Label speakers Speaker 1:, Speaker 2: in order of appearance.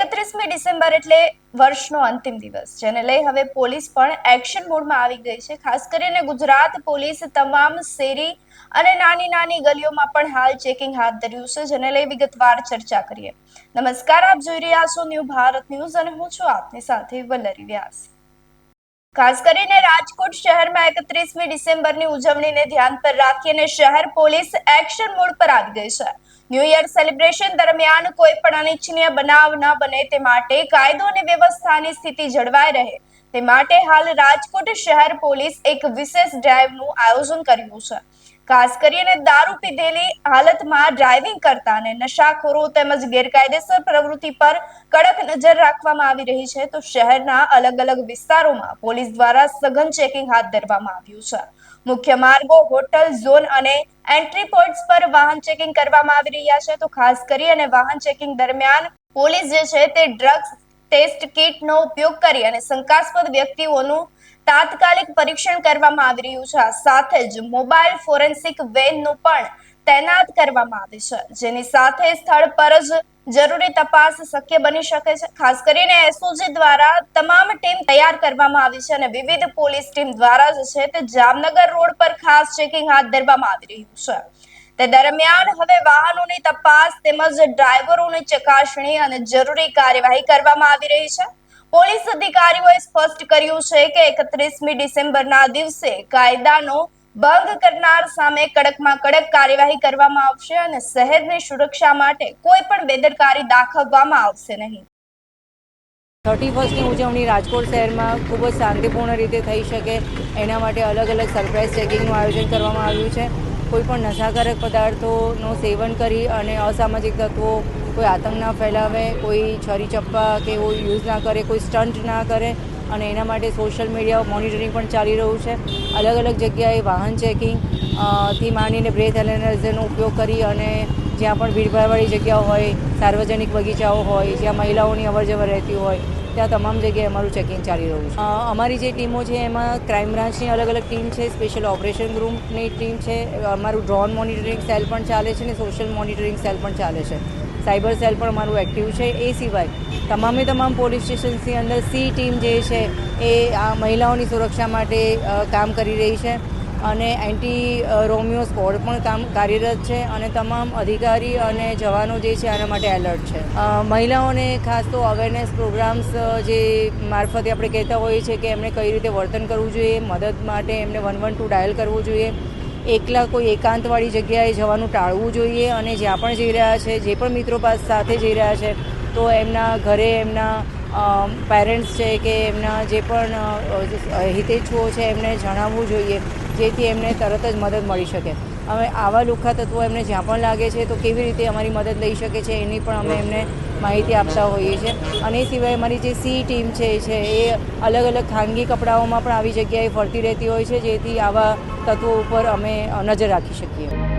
Speaker 1: December એટલે વર્ષનો અંતિમ દિવસ, જેને લઈ હવે પોલીસ પણ એક્શન મોડમાં આવી ગઈ છે. ખાસ કરીને ગુજરાત પોલીસ તમામ શેરી અને નાની નાની ગલીઓમાં પણ હાલ ચેકિંગ હાથ ધર્યું છે, જેને લઈ વિગતવાર ચર્ચા કરીએ. નમસ્કાર, આપ જોઈ રહ્યા છો ન્યૂ ભારત ન્યૂઝ અને હું છું આપની સાથે વલ્લરી વ્યાસ. ખાસ કરીને રાજકોટ શહેરમાં એકત્રીસમી ડિસેમ્બરની ઉજવણીને ધ્યાન પર રાખીને શહેર પોલીસ એક્શન મોડ પર આવી ગઈ છે. ન્યૂ યર સેલિબ્રેશન દરમિયાન કોઈ પણ અનિચ્છનીય બનાવ ન બને તે માટે કાયદો અને વ્યવસ્થાની સ્થિતિ જળવાઈ રહે. તે માટે હાલ રાજકોટ શહેર પોલીસ એક વિશેષ ડ્રાઈવનું આયોજન કર્યું છે. ખાસ કરીને દારૂ પીધેલી હાલતમાં ડ્રાઇવિંગ કરતા અને નશાખોરો તેમજ ગેરકાયદેસર પ્રવૃત્તિ પર કડક નજર રાખવામાં આવી રહી છે, તો શહેરના અલગ અલગ વિસ્તારોમાં પોલીસ દ્વારા સઘન ચેકિંગ હાથ ધરવામાં આવ્યું છે. મુખ્ય માર્ગો, હોટલ, ઝોન અને એન્ટ્રી પોઈન્ટ્સ પર વાહન ચેકિંગ કરવામાં આવી રહ્યા છે, તો ખાસ કરી અને વાહન ચેકિંગ દરમિયાન પોલીસ જે છે તે ડ્રગ્સ ટેસ્ટ કિટનો ઉપયોગ કરી અને શંકાસ્પદ વ્યક્તિઓનું તાત્કાલિક પરીક્ષણ કરવામાં આવી રહ્યું છે. સાથે જ મોબાઈલ ફોરેન્સિક વેનનું પણ તૈનાત કરવામાં આવી છે. જેની સાથે સ્થળ પર જ જરૂરી તપાસ શક્ય બની શકે છે. ખાસ કરીને એસઓજી દ્વારા તમામ ટીમ તૈયાર કરવામાં આવી છે અને વિવિધ પોલીસ ટીમ દ્વારા જે છે તે જામનગર રોડ પર ખાસ ચેકિંગ હાથ ધરવામાં આવી રહ્યું છે. તે દરમિયાન હવે વાહનોની તપાસ તેમજ ડ્રાઈવરોની ચકાસણી અને જરૂરી કાર્યવાહી કરવામાં આવી રહી છે. પોલીસ અધિકારીઓએ સ્પષ્ટ કર્યું છે કે એકત્રીસમી ડિસેમ્બરના દિવસે કાયદાનો ભંગ કરનાર સામે કડકમાં કડક કાર્યવાહી કરવામાં આવશે અને શહેરની સુરક્ષા માટે કોઈ પણ બેદરકારી દાખવવામાં આવશે નહીં.
Speaker 2: થર્ટી ફર્સ્ટની ઉજવણી રાજકોટ શહેરમાં ખૂબ જ શાંતિપૂર્ણ રીતે થઈ શકે. એના માટે અલગ અલગ સરપ્રાઇઝ ચેકિંગનું આયોજન કરવામાં આવ્યું છે. કોઈ પણ નશાકારક પદાર્થોનું સેવન કરી અને અસામાજિક તત્વો કોઈ આતંક ના ફેલાવે, કોઈ છરી ચપ્પા કે કોઈ યુઝ ના કરે, કોઈ સ્ટન્ટ ના કરે અને એના માટે સોશિયલ મીડિયા મોનિટરિંગ પણ ચાલી રહ્યું છે. અલગ અલગ જગ્યાએ વાહન ચેકિંગથી માંડીને બ્રેથ એનાલાઇઝરનો ઉપયોગ કરી અને જ્યાં પણ ભીડભાડવાળી જગ્યાઓ હોય, સાર્વજનિક બગીચાઓ હોય, જ્યાં મહિલાઓની અવરજવર રહેતી હોય ત્યાં તમામ જગ્યાએ અમારું ચેકિંગ ચાલી રહ્યું છે. અમારી જે ટીમો છે, એમાં ક્રાઇમ બ્રાન્ચની અલગ અલગ ટીમ છે સ્પેશિયલ ઓપરેશન ગ્રુપની ટીમ છે, અમારું ડ્રોન મોનિટરિંગ સેલ પણ ચાલે છે અને સોશિયલ મોનિટરિંગ સેલ પણ ચાલે છે. સાયબર સેલ પણ અમારું એક્ટિવ છે. એ સિવાય તમામે તમામ પોલીસ સ્ટેશન્સની અંદર સી ટીમ જે છે, એ આ મહિલાઓની સુરક્ષા માટે કામ કરી રહી છે. અને એન્ટી રોમિયો સ્કોડ પણ કામ કાર્યરત છે અને તમામ અધિકારી અને જવાનો જે છે આના માટે એલર્ટ છે. મહિલાઓને ખાસ તો અવેરનેસ પ્રોગ્રામ્સ જે મારફતે આપણે કહેતા હોઈએ છીએ કે એમણે કઈ રીતે વર્તન કરવું જોઈએ, મદદ માટે એમને વન વન ટુ ડાયલ કરવું જોઈએ, એકલા કોઈ એકાંતવાળી જગ્યાએ જવાનું ટાળવું જોઈએ અને જ્યાં પણ જઈ રહ્યા છે, જે પણ મિત્રો પાસે સાથે જઈ રહ્યા છે, તો એમના ઘરે એમના પેરેન્ટ્સ છે કે એમના જે પણ હિતેચ્છુઓ છે એમને જણાવવું જોઈએ. જેથી એમને તરત જ મદદ મળી શકે. હવે આવા લુખ્ખા તત્વો એમને જ્યાં પણ લાગે છે, તો કેવી રીતે અમારી મદદ લઈ શકે છે, એની પણ અમે એમને માહિતી આપતા હોઈએ છીએ. અને એ સિવાય અમારી જે સી ટીમ છે છે, એ અલગ અલગ ખાનગી કપડાઓમાં પણ આવી જગ્યાએ ફરતી રહેતી હોય છે, જેથી આવા તત્વો ઉપર અમે નજર રાખી શકીએ.